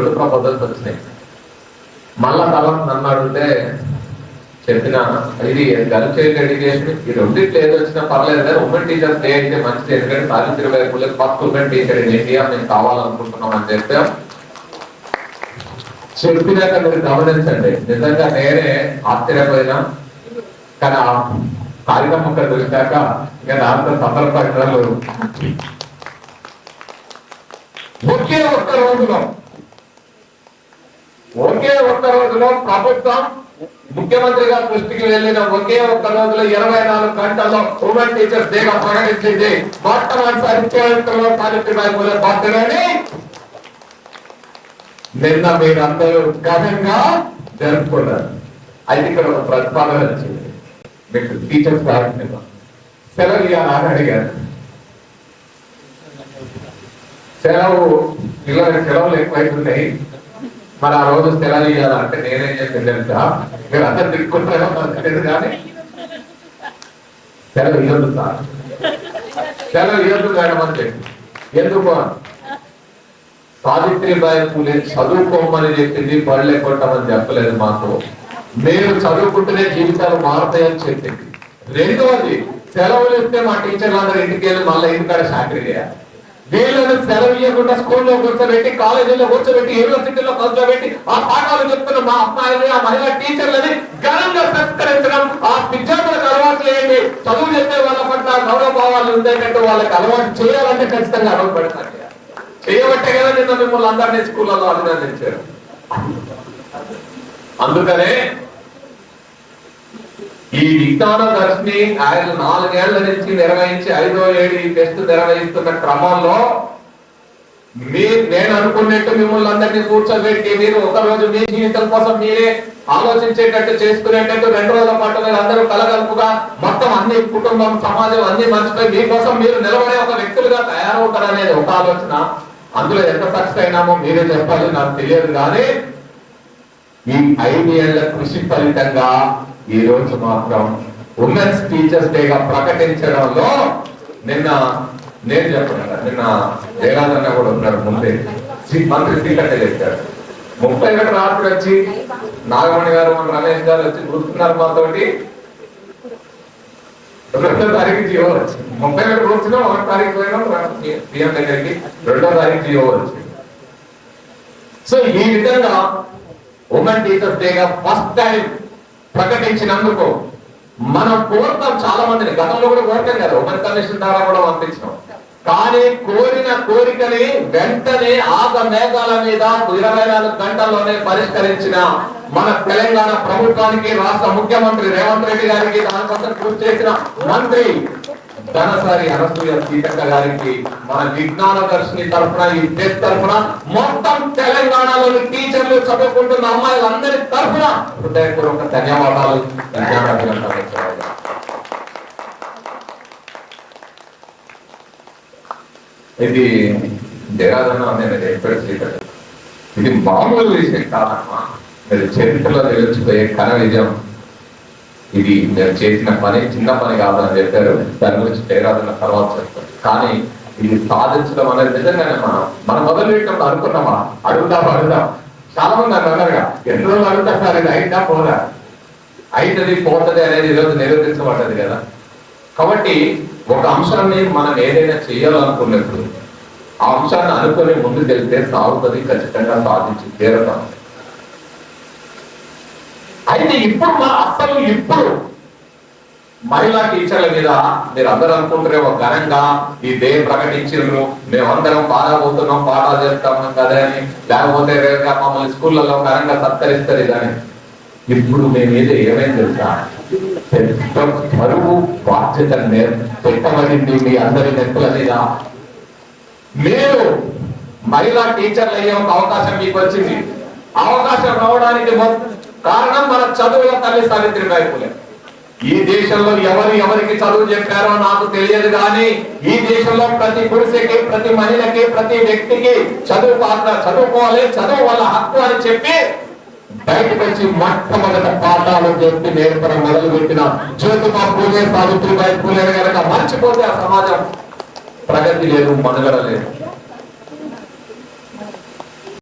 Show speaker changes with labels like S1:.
S1: రెండు ప్రపోజల్స్ వచ్చినాయి మళ్ళా తర్వాత నన్ను అడిగితే చెప్పిన ఇది గర్ల్ చైల్డ్ ఎడ్యుకేషన్ ఈ రెండింటి ఏది వచ్చినా పర్లేదు కానీ ఉమెన్ టీచర్స్ డే అంటే మంచిది ఎందుకంటే సావిత్రి వైపు పుల్లకి first women teacher in India మేము కావాలనుకుంటున్నాం అని చెప్పాం. చెప్పినాక మీరు గమనించండి. నిజంగా నేనే ఆశ్చర్యపోయినా. కానీ ఆ కార్యక్రమం ముక్క దొరికాక ఇంకా దాంతో సందర్భాలు ఒకే ఒక్క రోజులో ఒకే ఒక్క రోజులో ప్రభుత్వం ముఖ్యమంత్రి గారి దృష్టికి వెళ్ళిన ఒకే ఒక్క రోజులో ఇరవై నాలుగు గంటల్లో ఉమెన్ టీచర్స్ డేగా ప్రకటించింది. మొట్టమొదటిసారి చరిత్రలో సావిత్రిబాయి పూలే బర్త్డేని నిన్న మీరందరూ ఘనంగా జరుపుకున్నారు. అయితే ఇక్కడ ఒక ప్రతిపాదన వచ్చింది. మీకు టీచర్స్ ప్రారంభించిన సెలవు ఇవ్వాలని అడిగారు. సెలవు పిల్లలకి సెలవులు ఎక్కువైతున్నాయి. మరి ఆ రోజు సెలవు ఇవ్వాలంటే నేనేం చేసేది తెలుసా? మీరు అందరు తిట్టుకుంటారో నాకు తెలియదు కానీ సెలవు ఇవ్వదు సార్. సెలవు ఇవ్వదు మేడం అని ఎందుకు అని? సావిత్రిబాయి పూలే చదువుకోమని చెప్పింది బళ్ళే కొట్టమని చెప్పలేదు మాకు. మీరు చదువుకుంటేనే జీవితాలు మారుతాయని చెప్పింది. రెండవది సెలవులు ఇస్తే మా టీచర్లు అందరూ ఇంటికి వెళ్ళి మళ్ళీ ఇంటికాడ చాకరీ చేయాలి. వీళ్ళని సెలవు ఇవ్వకుండా స్కూల్లో కూర్చోబెట్టి కాలేజీలో కూర్చోబెట్టి యూనివర్సిటీలో కూర్చోబెట్టి ఆ పాఠాలు చెప్తున్న మా అమ్మాయిని ఆ మహిళా టీచర్లని ఘనంగా సత్కరించడం ఆ విద్యార్థులకు అలవాట్లు ఏంటి చదువు చెప్పే వాళ్ళ పట్ల గౌరవ భావాలు ఉండేటట్టు వాళ్ళకి అలవాటు చేయాలంటే ఖచ్చితంగా అలవాటు పెడతారు చేయబట్టే కదా నిన్న మిమ్మల్ని అందరినీ స్కూళ్ళలో అభినందించారు. అందుకనే ఈ విజ్ఞాన దర్శిని ఆయన నాలుగేళ్ళ నుంచి నిర్వహించి ఐదో ఏడు ఈ టెస్ట్ నిర్వహిస్తున్న క్రమంలో మీ నేను అనుకున్నట్టు మిమ్మల్ని అందరినీ కూర్చోబెట్టి మీరు ఒక రోజు మీ జీవితం కోసం మీరే ఆలోచించేటట్టు చేసుకునేటట్టు రెండు రోజుల పాటు మీరు అందరూ కలగలుపుగా మొత్తం అన్ని కుటుంబం సమాజం అన్ని మర్చిపోయి మీకోసం మీరు నిలబడే ఒక వ్యక్తులుగా తయారవుతారనేది ఒక ఆలోచన. అందులో ఎంత సక్సెస్ అయినామో మీరే చెప్పాలి నాకు తెలియదు కానీ ఈ ఐదేళ్ళ కృషి ఫలితంగా ఈ రోజు మాత్రం ఉమెన్స్ టీచర్స్ డేగా ప్రకటించడంలో నిన్న నేను చెప్పాను నిన్న జయరాజన్న కూడా ఉన్నారు ముందే. శ్రీ- మంత్రి శ్రీకంఠ చెప్పారు ముప్పై ఒకటి రాత్రి వచ్చి నాగమణి గారు మన రమేష్ గారు వచ్చి గుర్తున్నారు మాతోటి. రెండో తారీఖు జియో వచ్చింది. ముప్పై ఒకటి వచ్చినా ఒకటి తారీఖు పోయినా సీఎం దగ్గరికి రెండో తారీఖు జియో వచ్చింది. సో ఈ విధంగా ఉమెన్ టీచర్స్ డేగా ఫస్ట్ టైం ప్రకటించినందుకు మనం కోరుతాం చాలా మందిని గతంలో కూడా కోరటం కదా ఉమెన్ కమిషన్ ద్వారా కూడా పంపించినాం. కానీ కోరిన కోరికని వెంటనే ఆగ మేఘాల మీద ఇరవై నాలుగు గంటల్లోనే పరిష్కరించిన మన తెలంగాణ ప్రభుత్వానికి రాష్ట్ర ముఖ్యమంత్రి రేవంత్ రెడ్డి గారికి దానికోసం కృషి చేసిన మంత్రి ధనసారి అనసూయ సీతక్క గారికి మన విజ్ఞాన దర్శిని తరఫున ఈ దేశ్ తరఫున మొత్తం తెలంగాణలోని టీచర్లు చదువుకుంటున్న అమ్మాయిలందరి తరఫున హృదయపూర్వక ధన్యవాదాలు. ఇది జయరాజన్న నేను చెప్పాడు సీతక్క. ఇది మామూలు విషయం కాదమ్మా. మీరు చరిత్రలో నిలిచిపోయే ఘన విజయం. ఇది నేను చేసిన పని చిన్న పని కాదని చెప్పారు. దాని గురించి పేరాదన్న తర్వాత చెప్తారు కానీ ఇది సాధించడం అనేది నిజంగానే మనం మనం మొదలు అనుకున్నామా అడుగుదాం అడుగుదాం. చాలా మంది నన్ను అన్నారుగా ఎన్ని రోజులు అడుగుతా సార్ ఇది అయిందా పోదా? అయితది పోతది అనేది ఈరోజు నిరూపించబడ్డది కదా. కాబట్టి ఒక అంశాన్ని మనం ఏదైనా చేయాలనుకున్నప్పుడు ఆ అంశాన్ని అనుకుని ముందుకు వెళ్తే సాగుతుంది ఖచ్చితంగా సాధించి తీరతాం. అయితే ఇప్పుడు మా అసలు ఇప్పుడు మహిళా టీచర్ల మీద మీరు అందరూ అనుకుంటారేమో ఘనంగా ఈ డే ప్రకటించారు మేమందరం పాడబోతున్నాం పాఠాలు చేస్తాం కదా అని. లేకపోతే రేపుగా మమ్మల్ని స్కూళ్ళలో ఘనంగా సత్కరిస్తారు ఇదని. ఇప్పుడు మేము ఏదో ఏమైంది తెలుసా? పెద్ద బరువు బాధ్యత పెట్టబడింది మీ అందరి నెప్పుల మీద. మీరు మహిళా టీచర్లు అయ్యే ఒక అవకాశం మీకు వచ్చింది అవకాశం రావడానికి కారణం మన చదువుల తల్లి సావిత్రిబాయి పూలే. ఈ దేశంలో ఎవరు ఎవరికి చదువు చెప్పారో నాకు తెలియదు కానీ ఈ దేశంలో ప్రతి పురుషుకి ప్రతి మహిళకి ప్రతి వ్యక్తికి చదువు పాత్ర చదువుకోవాలి చదువు వల్ల హక్కు అని చెప్పి బయటకు వచ్చి మొట్టమొదట పాఠాలు చెప్పి నేర్పడం మొదలు పెట్టిన జ్యోతిబా పూలే సావిత్రిబాయి పూలే కనుక మర్చిపోతే ఆ సమాజం ప్రగతి లేదు మనుగడ లేదు.